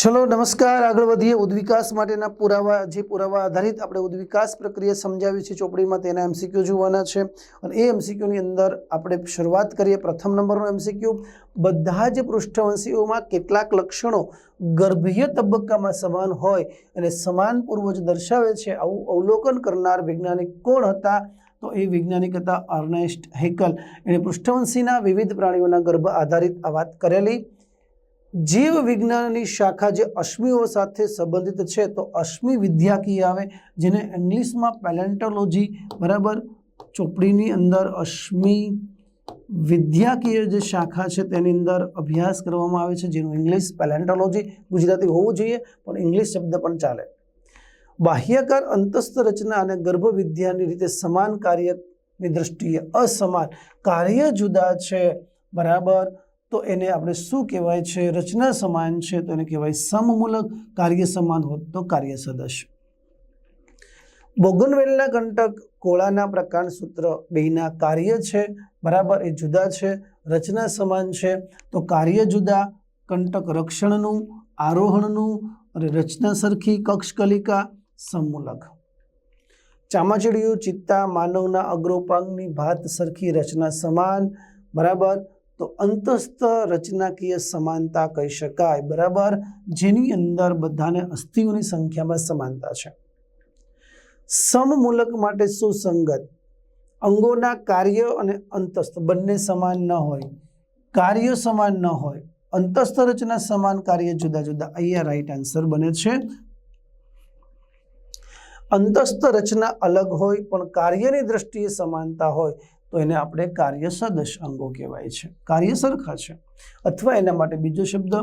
ચલો નમસ્કાર, આગળ વધીએ ઉદ્વિકાસ માટેના પુરાવા. જે પુરાવા આધારિત આપણે ઉદ્વિકાસ પ્રક્રિયા સમજાવી છે ચોપડીમાં તેના એમસીક્યુ જોવાના છે. અને એ એમસીક્યુની અંદર આપણે શરૂઆત કરીએ પ્રથમ નંબરનો એમસીક્યુ બધા જ પૃષ્ઠવંશીઓમાં કેટલાક લક્ષણો ગર્ભીય તબક્કામાં સમાન હોય અને સમાન પૂર્વજ દર્શાવે છે. આવું અવલોકન કરનાર વૈજ્ઞાનિક કોણ હતા? તો એ વૈજ્ઞાનિક હતા અર્નેસ્ટ હેકલ. એણે પૃષ્ઠવંશીના વિવિધ પ્રાણીઓના ગર્ભ આધારિત આ વાત કરેલી. જીવ વિજ્ઞાનની શાખા જે અશ્મિઓ સાથે સંબંધિત છે, તો અશ્મિ વિદ્યાકીય આવે, જેને ઇંગ્લિશમાં પેલેન્ટોલોજી, બરાબર? ચોપડીની અંદર અશ્મિ વિદ્યાકીય જે શાખા છે, તેની અંદર અભ્યાસ કરવામાં આવે છે, જેનું ઇંગ્લિશ પેલેન્ટોલોજી, ગુજરાતી હોવું જોઈએ, પણ ઇંગ્લિશ શબ્દ પણ ચાલે. બાહ્યકાર અંતસ્થ રચના અને ગર્ભ વિદ્યાની રીતે સમાન કાર્યની દ્રષ્ટિએ અસમાન. કાર્ય જુદા છે, બરાબર? તો એને આપણે શું કહેવાય છે? રચના સમાન છે તો એને કહેવાય સમમૂલક કાર્ય સમાન હોત તો કાર્ય સદસ બોગનવેલના કંટક કોળાના પ્રકાંડ સૂત્ર બેના કાર્ય છે, બરાબર એ જુદા છે, રચના સમાન છે, તો કાર્ય જુદા કંટક રક્ષણનું, આરોહણનું અને રચના સરખી કક્ષકલિકા સમમૂલક. ચામાચીડિયું, ચિત્તા, માનવના અગ્રોપાંગની ભાત સરખી રચના સમાન, બરાબર? તો અંતસ્થ રચનાકીય સમાનતા કહી શકાય, બરાબર? જેની અંદર બધાને અસ્થિઓની સંખ્યામાં સમાનતા છે. સમમૂલક માટે સુસંગત, અંગોના કાર્ય અને અંતસ્થ બંને સમાન ન હોય, કાર્ય સમાન ન હોય, અંતસ્થ રચના સમાન કાર્ય જુદા જુદા. અહીંયા રાઈટ આન્સર બને છે. અંતસ્થ રચના અલગ હોય, પણ કાર્યની દ્રષ્ટિએ સમાનતા હોય. તો એને આપણે કાર્ય સદશ અંગો કહેવાય છે. કાર્ય સરખા છે. અથવા એના માટે બીજો શબ્દ,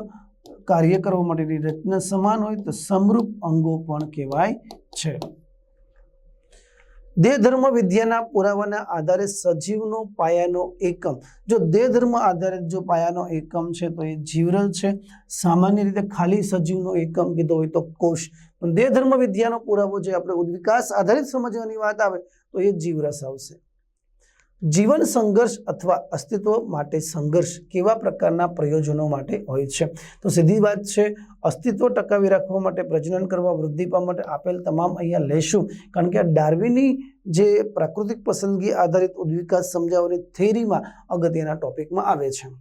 કાર્ય કરવા માટેની રચના સમાન હોય તો સમરૂપ અંગો પણ કહેવાય છે. દેહ ધર્મ વિદ્યાના પુરાવાના આધારે સજીવનો પાયાનો એકમ. જો દેહ ધર્મ આધારિત જો પાયાનો એકમ છે તો એ જીવરલ છે. સામાન્ય રીતે ખાલી સજીવનો એકમ કીધો હોય તો કોષ. પણ દેહ ધર્મ વિદ્યાનો પુરાવો જે આપણે ઉદ્વિકાસ આધારિત સમજવાની વાત આવે તો એ જીવરસ આવશે. જીવન સંઘર્ષ અથવા અસ્તિત્વ માટે સંઘર્ષ કેવા પ્રકારના પ્રયોજનો માટે હોય છે? તો સીધી વાત છે, અસ્તિત્વ ટકાવી રાખવા માટે, પ્રજનન કરવા, વૃદ્ધિ પામવા માટે આપેલ તમામ અહીંયા લેશું. કારણ કે આ ડાર્વિની જે પ્રાકૃતિક પસંદગી આધારિત ઉદ્વિકાસ સમજાવવાની થેરીમાં અગત્યના ટોપિકમાં આવે છે.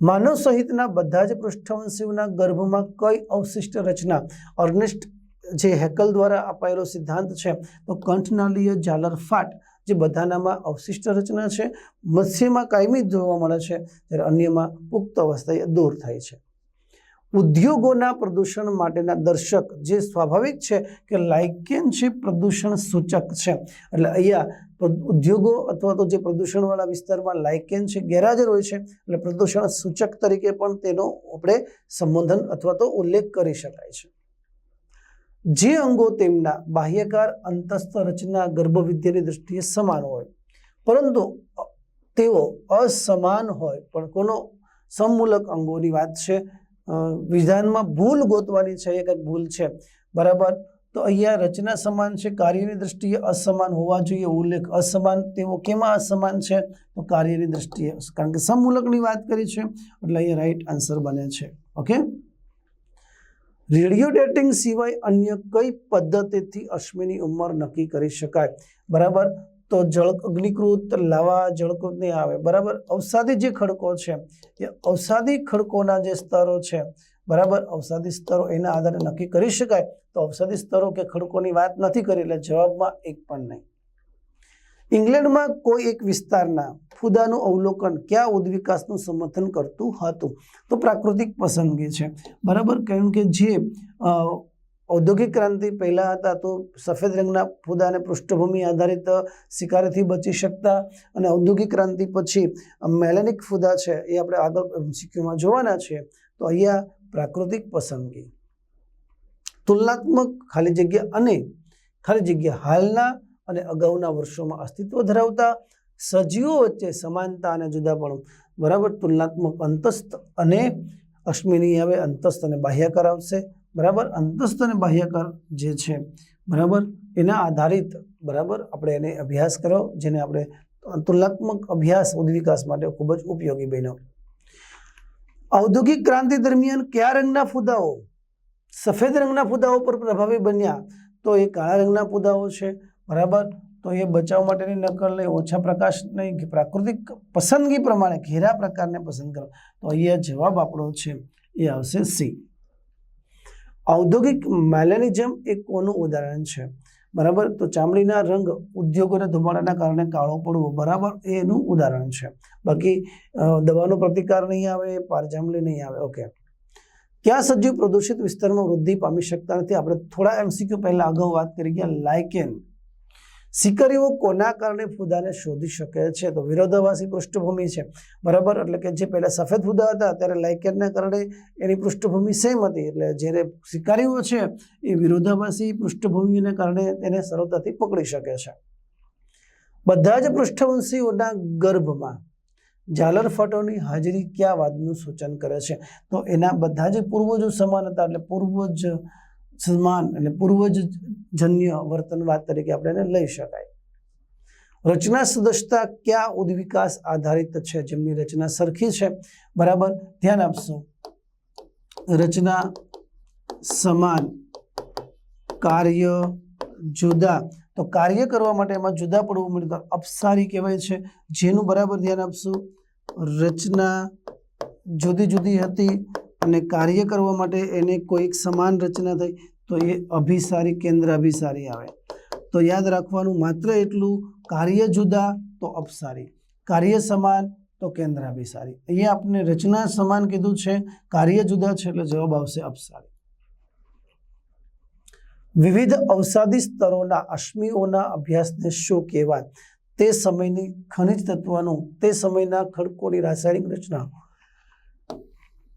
માનવ સહિતના બધા જ પૃષ્ઠવંશીઓના ગર્ભમાં કઈ અવશિષ્ટ રચના? અર્નેસ્ટ જે હેકલ દ્વારા અપાયેલો સિદ્ધાંત છે, તો કંઠનાલીય ઝાલર ફાટ જે બધાનામાં અવશિષ્ટ રચના છે, મત્સ્યમાં કાયમી જોવા મળે છે જ્યારે અન્યમાં પુખ્ત અવસ્થાએ દૂર થાય છે. ઉદ્યોગોના પ્રદૂષણ માટેના દર્શક જે સ્વાભાવિક છે કે લાઇકેનશીપ પ્રદૂષણ સૂચક છે. એટલે અહીંયા ઉદ્યોગો અથવા તો જે પ્રદૂષણવાળા વિસ્તારમાં લાઇકેન છે, ગેરહાજર હોય છે, એટલે પ્રદૂષણ સૂચક તરીકે પણ તેનો આપણે સંબોધન અથવા તો ઉલ્લેખ કરી શકાય છે. જે અંગો તેમના બાહ્યકાર અંતસ્થ રચના ગર્ભવિદ્યાની દ્રષ્ટિએ સમાન હોય, પરંતુ તેઓ અસમાન હોય, પણ કોનો સમમૂલક અંગોની વાત છે વિધાનમાં ભૂલ ગોતવાની છે એક ભૂલ છે, બરાબર? તો અહીંયા રચના સમાન છે, કાર્યની દ્રષ્ટિએ અસમાન હોવા જોઈએ, ઉલ્લેખ, અસમાન તેઓ કેમાં અસમાન છે? તો કાર્યની દ્રષ્ટિએ, કારણ કે સમમૂલકની વાત કરી છે, એટલે અહીંયા રાઈટ આન્સર બને છે ઓકે રેડિયો ડેટિંગ સિવાય અન્ય કઈ પદ્ધતિથી અશ્મિની ઉંમર નક્કી કરી શકાય? બરાબર? તો જળ અગ્નિકૃત લાવા જળકૃત નહીં આવે. બરાબર? અવસાદી જે ખડકો છે, એ અવસાદી ખડકોના જે સ્તરો છે, બરાબર? અવસાદી સ્તરો એના આધારે નક્કી કરી શકાય. તો અવસાદી સ્તરો કે ખડકોની વાત નથી કરી, એટલે જવાબમાં એક પણ નહીં. ઇંગ્લેન્ડમાં કોઈ એક વિસ્તારના ફુદાનું અવલોકન ક્યાં ઉદ્વિકાસનું સમર્થન કરતું હતું? તો પ્રાકૃતિક પસંદગી છે. બરાબર કારણ કે જે ઔદ્યોગિક ક્રાંતિ પહેલાં હતા તો સફેદ રંગના ફુદાને પૃષ્ઠભૂમિ આધારિત શિકારીથી બચી શકતા અને ઔદ્યોગિક ક્રાંતિ પછી મેલેનિક ફુદા છે એ આપણે આગળ સિક્યુમાં જોવાના છે. તો અહીંયા પ્રાકૃતિક પસંદગી. તુલનાત્મક ખાલી જગ્યા અને ખાલી જગ્યા હાલના અને અગાઉના વર્ષોમાં અસ્તિત્વ ધરાવતા સજીવો વચ્ચે સમાનતા અને જુદા પણ બરાબર? તુલનાત્મક અંતસ્થ અને અશ્મિની હવે અંતસ્થ અને બાહ્યાકાર આવશે. બરાબર? અંતસ્થ અને બાહ્યાકાર જે છે, બરાબર? એના આધારિત, બરાબર? આપણે એને અભ્યાસ કરો જેને આપણે તુલનાત્મક અભ્યાસ ઉદ્વિકાસ માટે ખૂબ જ ઉપયોગી બન્યો. ઔદ્યોગિક ક્રાંતિ દરમિયાન કયા રંગના ફુદાઓ, સફેદ રંગના ફુદાઓ પર પ્રભાવી બન્યા? તો એ કાળા રંગના ફુદાઓ છે. બરાબર? તો એ બચાવ માટેની નકલ નહીં ઓછા પ્રકાશ કે પ્રાકૃતિક પસંદગી પ્રમાણે ઘેરા પ્રકારને પસંદ કરો. તો અહીંયા જવાબ આપણો છે, એ આવશે સી ઔદ્યોગિક મેલેનિઝમ એ કોનું ઉદાહરણ છે? બરાબર? તો ચામડીના રંગ ઉદ્યોગોના ધુમાડાના કારણે કાળો પડવો, બરાબર? એનું ઉદાહરણ છે. બાકી દવાનો પ્રતિકાર નહીં આવે, પારજામલી નહીં આવે, ઓકે. ક્યાં સજીવ પ્રદૂષિત વિસ્તારમાં વૃદ્ધિ પામી શકતા નથી? આપણે થોડા એમસીક્યુ પહેલાં અગાઉ વાત કરી ગયા, લાઇકેન. સિકરીઓ કોના કારણે ફૂદાને શોધી શકે છે? તો વિરોધાભાસી પૃષ્ઠભૂમિ છે. બરાબર? એટલે કે જે પહેલા સફેદ ફૂદા હતા ત્યારે લાઇકેનના કારણે એની પૃષ્ઠભૂમિ સેમ હતી. એટલે જ્યારે શિકારીઓ છે, એ વિરોધાભાસી પૃષ્ઠભૂમિને કારણે તેને સરળતાથી પકડી શકે છે. બધા જ પૃષ્ઠવંશીઓના ગર્ભમાં ઝાલર ફાટોની હાજરી કયા વાતનું સૂચન કરે છે? તો એના બધા જ પૂર્વજો સમાન હતા. એટલે પૂર્વજ સમાન એટલે પૂર્વજ જન્ય વર્તનવાદ તરીકે આપણે એને લઈ શકાય. રચના સદસ્યતા કયા ઉદ્વિકાસ આધારિત છે જેમની રચના સરખી છે? બરાબર? ધ્યાન આપશો. રચના સમાન. કાર્ય જુદા. તો કાર્ય કરવા માટે એમાં જુદા પડવું મળે અપસારી કહેવાય છે. જેનું બરાબર ધ્યાન આપશું. રચના જુદી જુદી હતી. અને કાર્ય કરવા માટે એને કોઈક સમાન રચના થઈ, તો એ અભિસારી, કેન્દ્ર અભિસારી આવે. તો યાદ રાખવાનું, માત્ર એટલું, કાર્ય જુદા, તો અપસારી. કાર્ય સમાન, તો કેન્દ્ર અભિસારી. અહીંયા આપણે રચના સમાન કીધું છે, કાર્ય જુદા છે, એટલે જવાબ આવશે અપસારી. વિવિધ અવસાદી સ્તરોના, અશ્મિઓના અભ્યાસને શું કહેવાય? તે સમયની ખનિજ તત્વનું, તે સમયના ખડકોની રાસાયણિક રચના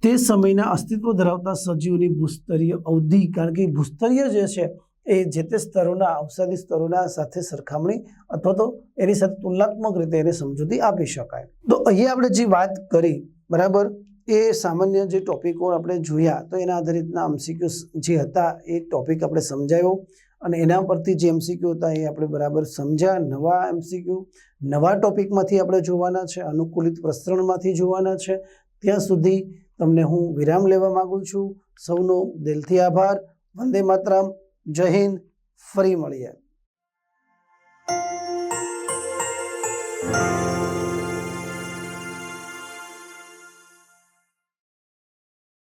તે સમયના અસ્તિત્વ ધરાવતા સજીવોની ભૂસ્તરીય અવધિ, કારણ કે ભૂસ્તરીય જે છે, એ જે તે સ્તરોના અવસાદી સ્તરોના સાથે સરખામણી અથવા તો એની સાથે તુલનાત્મક રીતે એને સમજૂતી આપી શકાય. તો અહીંયા આપણે જે વાત કરી, બરાબર, એ સામાન્ય જે ટોપિકો આપણે જોયા, તો એના આધારિતના એમસીક્યુ જે હતા, એ ટોપિક આપણે સમજાયો અને એના પરથી જે એમસીક્યુ હતા, એ આપણે બરાબર સમજ્યા. નવા એમસીક્યુ, નવા ટોપિકમાંથી આપણે જોવાના છે, અનુકૂલિત પ્રસરણમાંથી જોવાના છે. ત્યાં સુધી તમને હું વિરામ લેવા માગું છું. સૌનો દિલથી આભાર. વંદે માતરમ. જય હિન્દ. ફરી મળીએ.